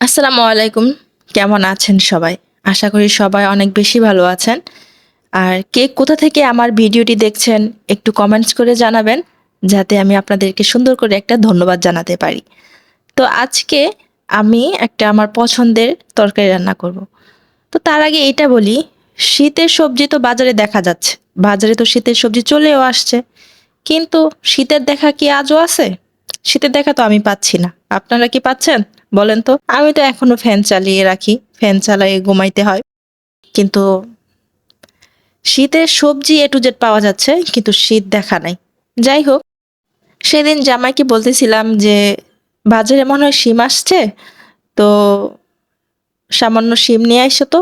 আসসালামু আলাইকুম। কেমন আছেন সবাই? আশা করি সবাই অনেক বেশি ভালো আছেন। আর কে কোথা থেকে আমার ভিডিওটি দেখছেন, একটু কমেন্টস করে জানাবেন, যাতে আমি আপনাদেরকে সুন্দর করে একটা ধন্যবাদ জানাতে পারি। তো আজকে আমি একটা আমার পছন্দের তরকারি রান্না করব। তো তার আগে এটা বলি, শীতের সবজি তো বাজারে দেখা যাচ্ছে। বাজারে তো শীতের সবজি চলেও আসছে। কিন্তু শীতের দেখা কি আজও আছে? শীতের দেখা তো আমি পাচ্ছি না। আপনারা কি পাচ্ছেন? বলেন তো? আমি তো এখনও ফ্যান চালিয়ে রাখি। ফ্যান চালিয়ে ঘুমাইতে হয়। কিন্তু শীতের সবজি এ টু জেড পাওয়া যাচ্ছে, কিন্তু শীত দেখা নাই। যাই হোক, সেদিন জামাইকে বলতেছিলাম যে, বাজারে মনে হয় শিম আসছে, তো সামান্য শিম নিয়ে আসো তো।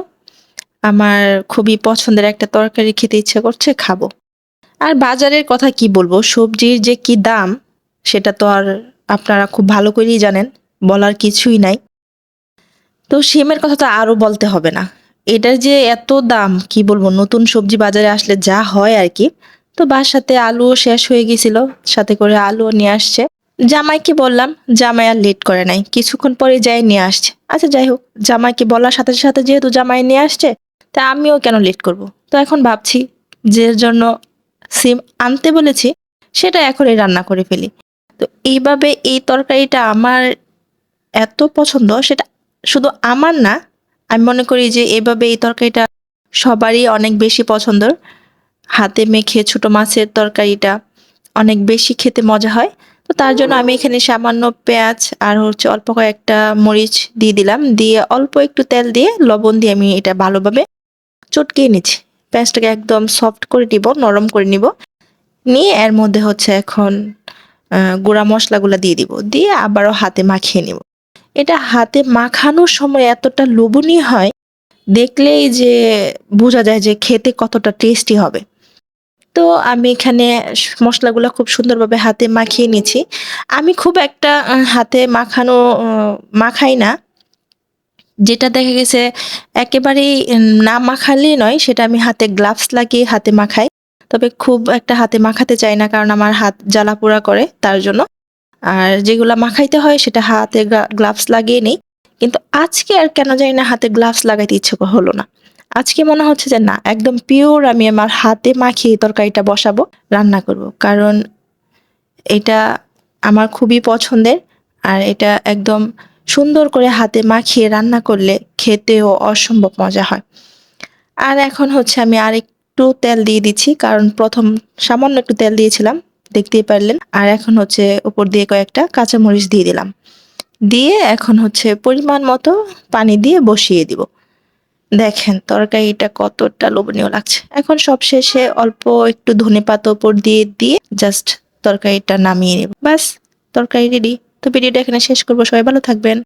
আমার খুবই পছন্দের একটা তরকারি খেতে ইচ্ছে করছে, খাব। আর বাজারের কথা কি বলব? সবজির যে কি দাম, সেটা তো আর আপনারা খুব ভালো করেই জানেন। বলার কিছুই নাই। তো শিমের কথা তো আরও বলতে হবে না। এটার যে এত দাম, কি বলব, নতুন সবজি বাজারে আসলে যা হয় আর কি। তো বাসাতে আলুও শেষ হয়ে গেছিল, সাথে করে আলুও নিয়ে আসছে। জামাইকে বললাম, জামাই আর লেট করে নাই, কিছুক্ষণ পরে যাই নিয়ে আসছে। আচ্ছা যাই হোক, জামাইকে বলার সাথে সাথে যেহেতু জামাই নিয়ে আসছে, তা আমিও কেন লেট করব? তো এখন ভাবছি যে জন্য সিম আনতে বলেছি, সেটা এখনই রান্না করে ফেলি। তো এইভাবে এই তরকারিটা আমার এত পছন্দ সেটা শুধু আমার না, আমি মনে করি যে এভাবে এই তরকারিটা সবারই অনেক বেশি পছন্দর। হাতে মেখে ছোট মাছের তরকারিটা অনেক বেশি খেতে মজা হয়। তো তার জন্য আমি এখানে সামান্য পেঁয়াজ আর হচ্ছে অল্প কয়েকটা মরিচ দিয়ে দিলাম। দিয়ে অল্প একটু তেল দিয়ে লবণ দিয়ে আমি এটা ভালোভাবে চটকিয়ে নিচ্ছি। পেঁয়াজটাকে একদম সফট করে নিব, নরম করে নিব। নিয়ে এর মধ্যে হচ্ছে এখন গুঁড়া মশলাগুলো দিয়ে দিব। দিয়ে আবারও হাতে মাখিয়ে নিব। এটা হাতে মাখানোর সময় এতটা লোভনীয় হয়, দেখলেই যে বোঝা যায় যে খেতে কতটা টেস্টি হবে। তো আমি এখানে মশলাগুলো খুব সুন্দরভাবে হাতে মাখিয়ে নিয়েছি। আমি খুব একটা হাতে মাখানো মাখাই না। যেটা দেখা গেছে একেবারেই না মাখালেই নয়, সেটা আমি হাতে গ্লাভস লাগিয়ে হাতে মাখাই। তবে খুব একটা হাতে মাখাতে চাই না, কারণ আমার হাত জ্বালা পোড়া করে, তার জন্য। আর যেগুলা মাখাইতে হয় সেটা হাতে গ্লাভস লাগিয়ে নেই। কিন্তু আজকে আর কেন জানি না হাতে গ্লাভস লাগাইতে ইচ্ছে হলো না। আজকে মনে হচ্ছে যে না, একদম পিওর আমি আমার হাতে মাখিয়ে তরকারিটা বসাবো, রান্না করব। কারণ এটা আমার খুবই পছন্দের আর এটা একদম সুন্দর করে হাতে মাখিয়ে রান্না করলে খেতেও অসম্ভব মজা হয়। আর এখন হচ্ছে আমি আর একটু তেল দিয়ে দিচ্ছি, কারণ প্রথম সামান্য একটু তেল দিয়েছিলাম। দেখতেই পারলেন। আর এখন হচ্ছে উপর দিয়ে কয়েকটা কাঁচামরিচ দিয়ে দিলাম। দিয়ে এখন হচ্ছে পরিমাণ মতো পানি দিয়ে বসিয়ে দিব। দেখেন তরকারিটা কতটা লোভনীয় লাগছে। এখন সব শেষে অল্প একটু ধনে পাতা উপর দিয়ে দিয়ে জাস্ট তরকারিটা নামিয়ে নেব। বাস তরকারি রেডি তো ভিডিওটা এখানে শেষ করব। সবাই ভালো থাকবেন।